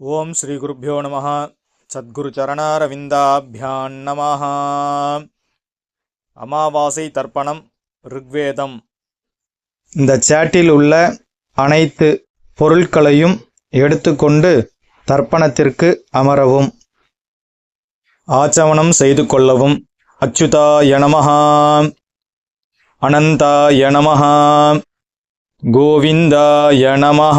ஓம் ஸ்ரீ குருப்பியோ நம. சத்குருச்சரணாரவிந்தாபியான் நம. அமாவாசை தர்ப்பணம் ருக்வேதம். இந்த சேட்டில் உள்ள அனைத்து பொருட்களையும் எடுத்துக்கொண்டு தர்ப்பணத்திற்கு அமரவும். ஆச்சமனம் செய்து கொள்ளவும். அச்சுதாய நமः. அனந்தாய நமः. கோவிந்தாய நமः.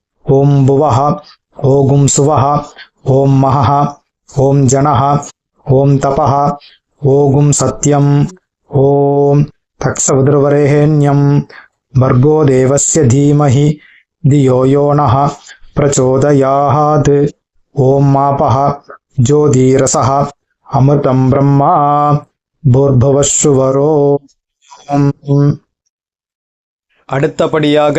ॐ भुवः ॐ सुवः ॐ महः ॐ जनः ॐ तपः ॐ सत्यम् ॐ तत्सवितुर्वरेण्यं भर्गो देवस्य धीमहि धियो यो नः प्रचोदयात् ॐ मापः ज्योतिरसः अमृतं ब्रह्मा भूर्भुवस्सुवरो ॐ அடுத்தபடியாக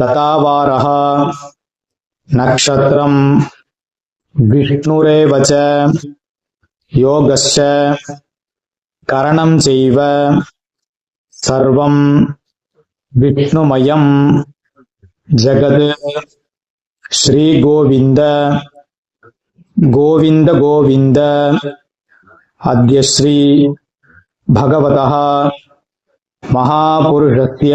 तथावारः नक्षत्रम् विष्णुरेव च योगश्च करणं चैव सर्वं विष्णुमयं जगत् श्रीगोविन्द गोविन्द गोविन्द। अद्य श्री भगवतः महापुरुषस्य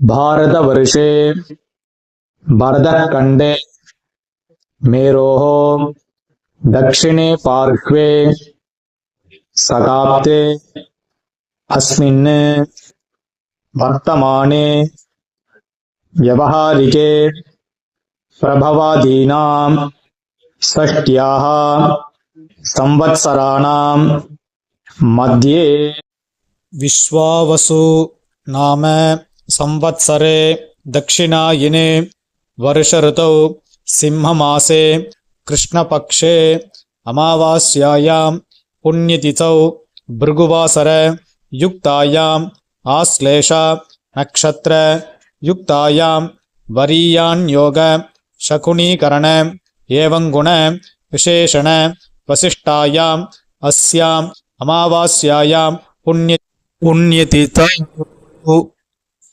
भारतवर्षे भरतखण्डे मेरोः दक्षिणे पार्श्वे सकाप्ते अस्मिन् वर्तमाने व्यवहारिके प्रभवादीनां षष्ट्याः संवत्सराणां मध्ये विश्वावसु नाम संवत्सरे दक्षिणायिने वर्षऋतौ सिंहमासे कृष्णपक्षे अमावास्यायां पुण्यतिथौ भृगुवासर युक्तायाम् आश्लेष नक्षत्र युक्तायां वरीयान्योग शकुनीकरण एवं गुण विशेषण वसिष्ठायाम् अस्याम् अमावास्यायां पुण्य पुण्यतिथ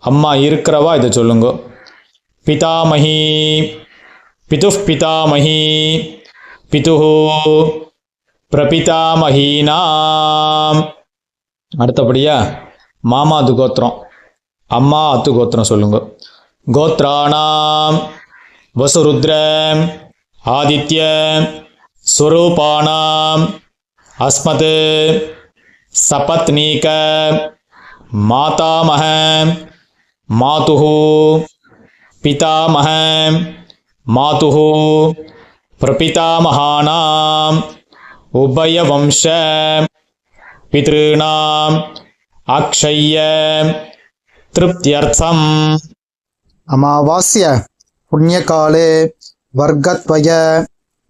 அம்மா இருக்கிறவா? இதை சொல்லுங்க. பிதாமகி பிது பிதாமகி பிது பிரபிதாமகீனாம். அடுத்தபடியா மாமாது கோத்திரம் அம்மா அத்து கோத்திரம் சொல்லுங்க. கோத்ராணாம் வசுருத்ர ஆதித்ய ஸ்வரூபானாம் அஸ்மத் சபத்னீக மாதாமக मातुः पितामह मातुः प्रपितामहानाम् उभयवंश पितॄणाम् अक्षय्य तृप्त्यर्थम् अमावास्य पुण्यकाले वर्गत्वय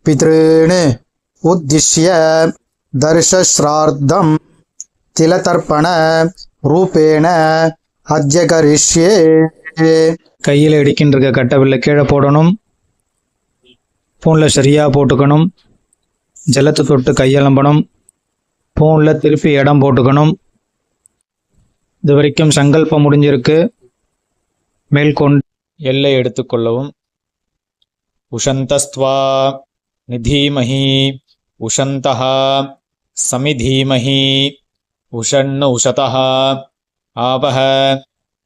पितॄन् उद्दिश्य दर्शश्राद्धं तिलतर्पण रूपेण ஹஜ்ஜ கரிஷ்யே கையில் இடிக்கின்ற கட்டவில்லை. கீழே போடணும். ஃபோனில் சரியாக போட்டுக்கணும். ஜலத்தை தொட்டு கையெலம்பணும். ஃபோனில் திருப்பி இடம் போட்டுக்கணும். இது வரைக்கும் சங்கல்பம் முடிஞ்சிருக்கு. மேல்கொண்டு எல்லை எடுத்துக்கொள்ளவும் உஷந்தஸ்துவா நிதீமஹி உஷந்தா சமிதீமஹி உஷன்னு உஷதா ஆவஹ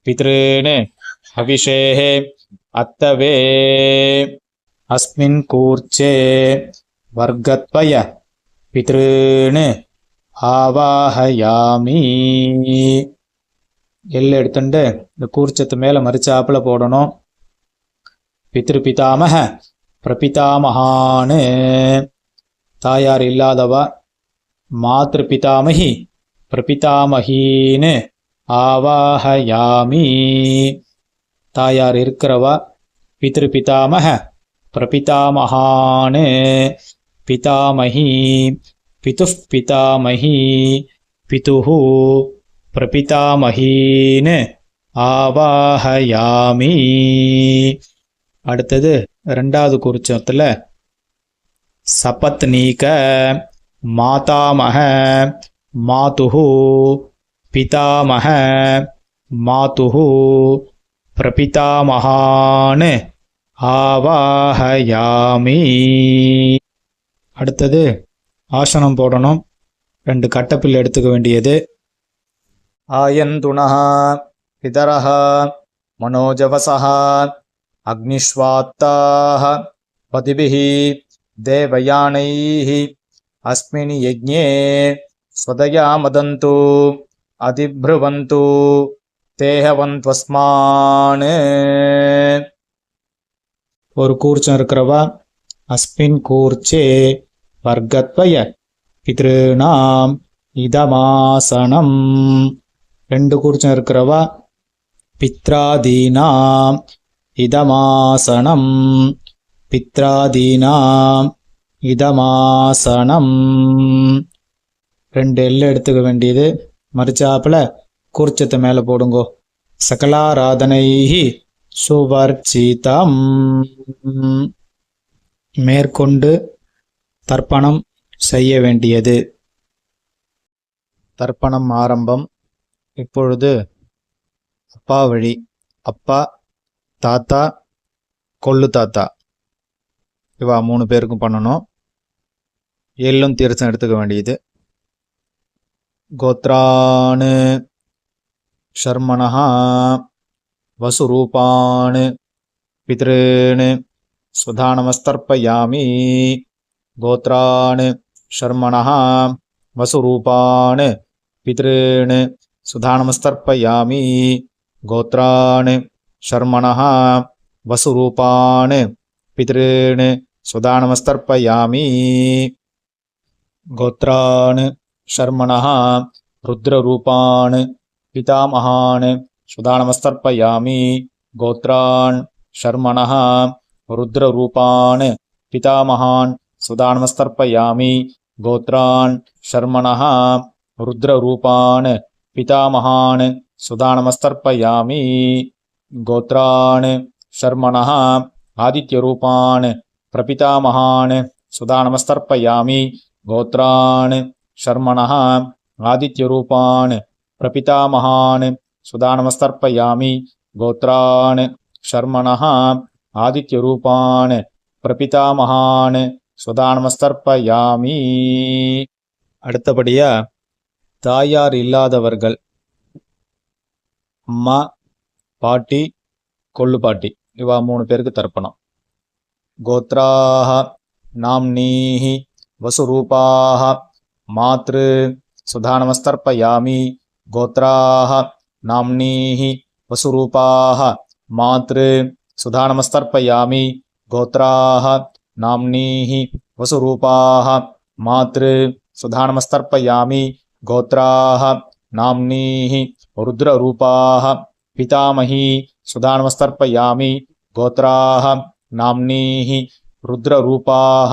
பித்ருன் हविषेः अत्तवे अस्मिन् कूर्चे वर्गत्वय பித்ருன்னு ஆவாஹயாமி எல்லை எடுத்துட்டு இந்த கூர்ச்சத்து மேலே மறிச்சாப்புல போடணும் பித்ரு பிதாமக பிரபிதாமகான்னு தாயார் இல்லாதவா மாத்ரு பிதாமகி பிரபிதாமகின்னு ஆவாஹயாமி. தாயார் இருக்கிறவா? பித்ரு பிதாமக பிரபிதாமகான் பிதாமகி பித்து பிதாமகி பிதுஹு. பிரபிதாமகீன்னு ஆவாஹயாமி. அடுத்தது ரெண்டாவது குறிச்சத்தில் சபத்னீக மாதாமக மாதுஹு பிதாமக மாதுகு பிரபிதாமகான் ஆவாஹயாமி. அடுத்தது ஆசனம் போடணும். ரெண்டு கட்டப்பில் எடுத்துக்க வேண்டியது. ஆயந்துணா பிதரஹ மனோஜவசஹ அக்னிஷ்வாத்தாக பதிபிஹி தேவயானைஹி. அஸ்மின் யஜ்ஞே ஸ்வதயா மதந்து அதிப்ருவந்து தேகவந்த்வஸ்மானு ஒரு கூர்ச்சம் இருக்கிறவா? அஸ்மின் கூர்ச்சே வர்க்கத்வய பிதிருணாம் இதமாசனம். ரெண்டு கூர்ச்சம் இருக்கிறவா? பித்ராதீனாம் இதமாசனம். பித்ராதீனாம் இதமாசனம். ரெண்டு எல்லை எடுத்துக்க வேண்டியது. மறிச்சாப்புல கூர்ச்சத்தை மேலே போடுங்கோ. சகலாராதனைஹி சுவர்ச்சிதம். மேற்கொண்டு தர்ப்பணம் செய்ய வேண்டியது. தர்ப்பணம் ஆரம்பம். இப்பொழுது அப்பா வழி. அப்பா தாத்தா கொள்ளு தாத்தா. இவா மூணு பேருக்கும் பண்ணணும். எள்ளும் தீர்த்தம் எடுத்துக்க வேண்டியது. गोत्रान् शर्मणः वसुरूपान् पितॄन् स्वधानमस्तर्पयामि गोत्रान् शर्मणः वसुरूपान् पितॄन् सुधानमस्तर्पयामि। गोत्रान् शर्मणः वसुरूपान् पितॄन् सुधानमस्तर्पयामि। गोत्रान् शर्मणः रुद्ररूपान् पितामहान् सुदानमस्तर्पयामि। गोत्रान् शर्मणः रुद्ररूपान् पितामहान् सुदानमस्तर्पयामि। गोत्रान् शर्मणः रुद्ररूपान् पितामहान् सुदानमस्तर्पयामि। गोत्रान् शर्मणः आदित्यरूपान् प्रपितामहान् सुदानमस्तर्पयामि। गोत्रान् शर्मणः आदित्यरूपान् प्रपितामहान् सुदानमस्तर्पयामि गोत्रान् शर्मणः आदित्यरूपान् பிரபிதாமகான் சுதானமஸ்தர்ப்பயாமி அடுத்தபடியா தாயார் இல்லாதவர்கள் அம்மா பாட்டி கொள்ளு பாட்டி இவா மூணு பேருக்கு தர்ப்பணம் கோத்ராக நாம்னீஹி வசுரூபாக మాతృ సుధానమస్తర్పయామి గోత్రాహ నామ్నీ వసురూపాహ మాతృ సుధానమస్తర్పయామి గోత్రాహ నామ్నీ వసురూపాహ మాతృ సుధానమస్తర్పయామి గోత్రాహ నామ్నీ రుద్రరూపాహ పితామహీ సుధానమస్తర్పయామి గోత్రాహ నామ్నీ రుద్రరూపాహ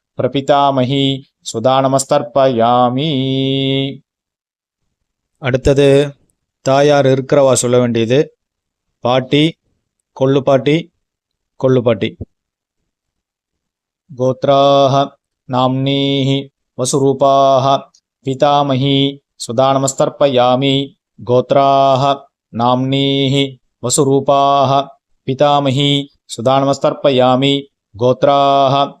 பிரபிதாமகி சுதா நமஸ்தர்ப்பயாமி அடுத்தது தாயார் இருக்கிறவா சொல்ல வேண்டியது? பாட்டி கொள்ளு பாட்டி கொள்ளு பாட்டி. கோத்ராக நாம்னீஹி வசுரூபாக பிதாமகி சுதா நமஸ்தர்ப்பயாமி கோத்ராக நாம்னீஹி வசுரூபாக பிதாமகி சுதா கோத்ராக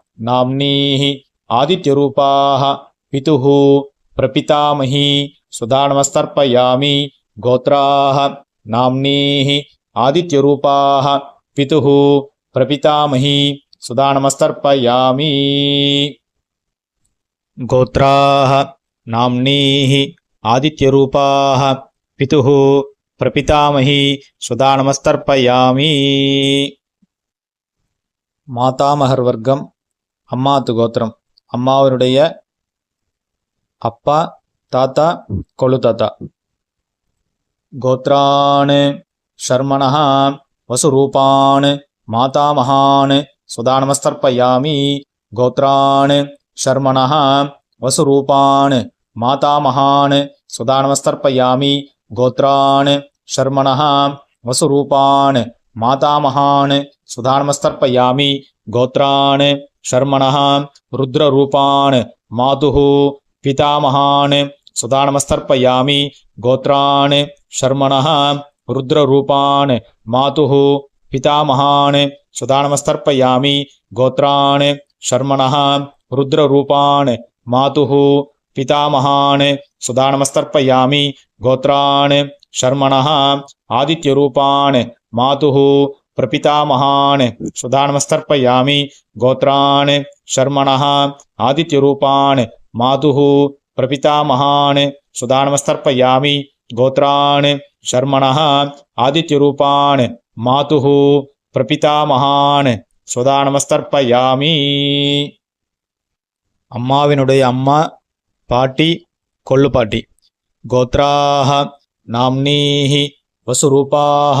నామ్నీ ఆదిత్యరూపా పితు ప్రపితామహీ సుధాణమస్తర్పయామి గోత్రా నామ్నీ ఆదిత్యరూపా పితు ప్రపితామహీ సుధాణమస్తర్పయామి గోత్రా నామ్నీ ఆదిత్యరూపా పితు ప్రపితామహీ సుధాణమస్తర్పయామి మాతామహర్వర్గం அம்மாத்து கோத்திரம். அம்மாவனுடைய அப்பா தாத்தா கொழு தாத்தா. கோத்ரான் ஷர்மணா வசுரூபான் மாதாமகான் சுதா நமஸ்தர்ப்பயாமி கோத்ரான் ஷர்மணா வசுரூபான் மாதாமகான் சுதா நமஸ்தர்ப்பயாமி கோத்ரான் ஷர்மணா வசுரூபான் மாதாமகான் శర్మణ రుద్రరూపాన్ మాతు పితామహాన్ సుధానమస్తర్పయామి గోత్రాన్ శర్మణ రుద్రరూపాన్ మాతు పితామహాన్ సుధానమస్తర్పయామి గోత్రాన్ శర్మణ రుద్రరూపాన్ మాతు పితామహాన్ సుధానమస్తర్పయామి గోత్రాన్ శర్మణ ఆదిత్యరూపాన్ మాతు प्रपितामहान् सुदानमस्तर्पयामि गोत्रान् शर्मणः आदित्यरूपान् मातुः प्रपितामहान् सुदानमस्तर्पयामि गोत्रान् शर्मणः आदित्यरूपान् मातुः பிரபிதாமகான் சுதானமஸ்தர்ப்பயாமி அம்மாவினுடைய அம்மா பாட்டி கொள்ளு பாட்டி கோத்ராக நாம்னீஹி வசுரூபாக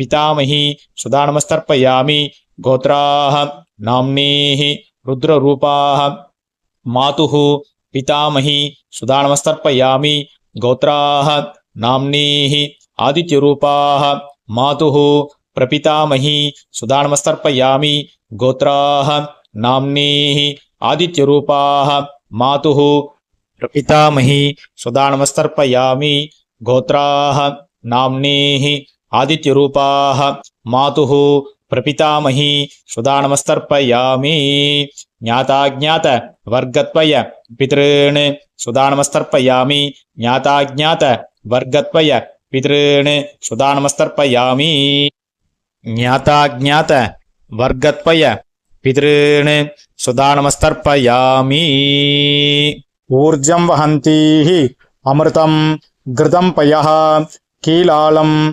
पितामही सुदानमस्तर्पयामि गोत्राः नाम्नीः रुद्ररूपाः। मातुः पितामही सुदानमस्तर्पयामि गोत्राः नाम्नीः आदित्यरूपाः। मातुः प्रपितामही सुदानमस्तर्पयामि गोत्राः नाम्नीः आदित्यरूपाः। मातुः प्रपितामही सुदानमस्तर्पयामि गोत्राः नाम्नीः आदित्यरूपाः मातुः प्रपितामही सुदानमस्तर्पयामि। ज्ञाताज्ञात वर्गत्वय पितॄन् सुदानमस्तर्पयामि। ज्ञाताज्ञात वर्गत्वय पितॄन् सुदानमस्तर्पयामि। ज्ञाताज्ञात वर्गत्वय पितॄन् सुदानमस्तर्पयामि। ऊर्जं वहन्तीः अमृतं घृतं पयः कीलालं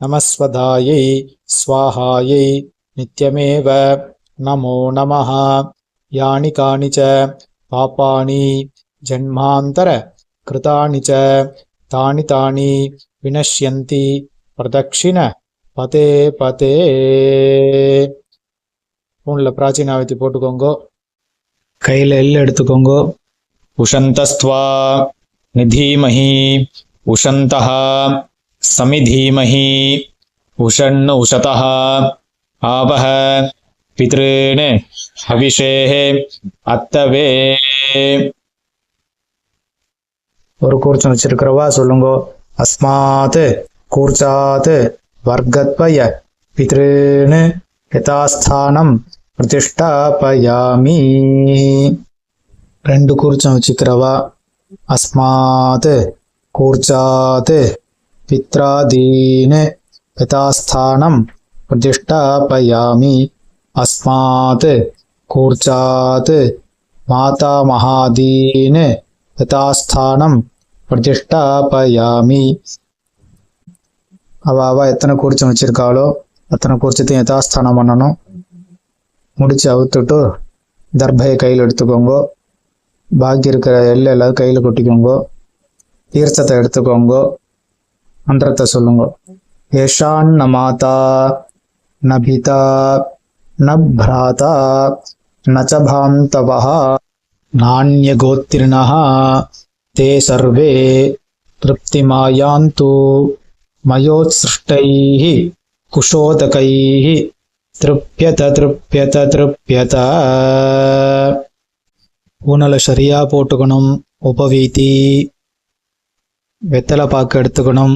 நமஸ்வதாயை ஸ்வாஹாயை நித்யமேவ நமோ நமः யானி காணி ச பாப்பாணி ஜன்மாந்தர कृतानि च तानि तानि विनश्यन्ति प्रदक्षिण பதே பதே ஃபோனில் பிராச்சீனாவத்தி போட்டுக்கோங்க கையில் எல் எடுத்துக்கோங்க उशन्तस्त्वा निधीमहि उशन्तः समिधीमहि उषण् उशतः आवह पितॄन् हविषेः अत्तवे ஒரு கூர்ச்சம் வச்சிருக்கிறவா சொல்லுங்க அஸ்மாத் கூர்ச்சாத் வர்க்கத்வய பித்ருன்னு யதாஸ்தானம் பிரதிஷ்டாபயாமி ரெண்டு கூர்ச்சம் வச்சுக்கிறவா அஸ்மாத் கூர்ச்சாத் பித்ராதீன் யதாஸ்தானம் பிரதிஷ்டாபயாமி அஸ்மாத் கூர்ச்சாத் மாதாமகாதீன் யதாஸ்தானம் பிரதிஷ்டாபயாமி அவ எத்தனை கூர்ச்சம் வச்சிருக்காளோ அத்தனை கூர்ச்சத்தையும் யதாஸ்தானம் பண்ணணும் முடிச்சு அவுத்துட்டு தர்பையை கையில் எடுத்துக்கோங்க பாக்கி இருக்கிற எல்லை எல்லாரும் கையில் கொட்டிக்கோங்க தீர்த்தத்தை எடுத்துக்கோங்க மந்திரத்தை சொல்லுங்க. ஏஷான் நமாதா நபிதா நப்ராதா நச்சபாந்தவா நானியகோத்திரிணா தே சர்வே திருப்திமாயாந்து மயோத்சிருஷ்டை குஷோதகை திருப்யத திருப்யத திருப்யத. ஊனலை சரியாக போட்டுக்கணும் உபவீதி. வெத்தலை பாக்கு எடுத்துக்கணும்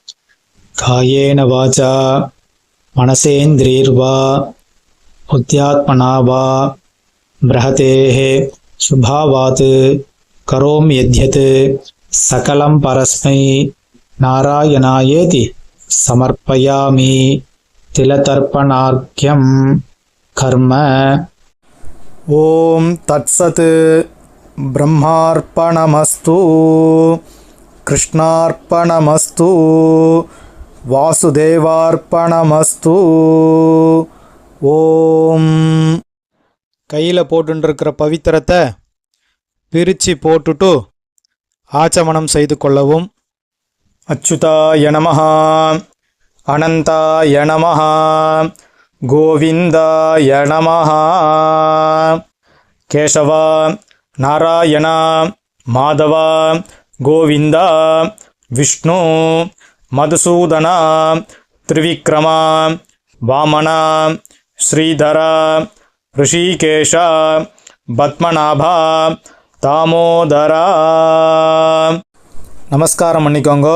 కాయేన వాచ మనసేంద్రియర్వా బుద్ధ్యాత్మనా వా బృహతే శుభావాత్ కరోం యద్యత్ సకలం పరస్మై నారాయణాయేతి సమర్పయామి తిలతర్పణార్ఘ్యం కర్మ ఓం తత్సత్ బ్రహ్మార్పణమస్తు కృష్ణార్పణమస్తు வாசுதேவார்ப்பணமஸ்து. ஓம். கையில் போட்டுருக்கிற பவித்திரத்தை பிரித்து போட்டுட்டு ஆச்சமனம் செய்து கொள்ளவும். அச்சுதாய நமஹ. அனந்தாய நமஹ. கோவிந்தாய நமஹ. கேசவா நாராயணா மாதவா கோவிந்தா விஷ்ணு మధుసూదన త్రివిక్రమ వామన శ్రీధర ఋషికేశ పద్మనాభ దామోదర நமஸ்காரம் பண்ணிக்கோங்க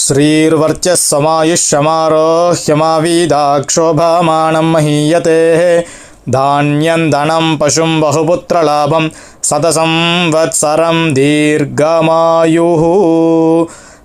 ஸ்ரீர்வர்ச்ச சமாயுஷமாரோஹ்யமாவீதாக்ஷோபாமானம் மஹீயதே தானியந்தனம் பசும் பகுபுத்திரலாபம் சதசம் வத்சரம் தீர்க்கமாயு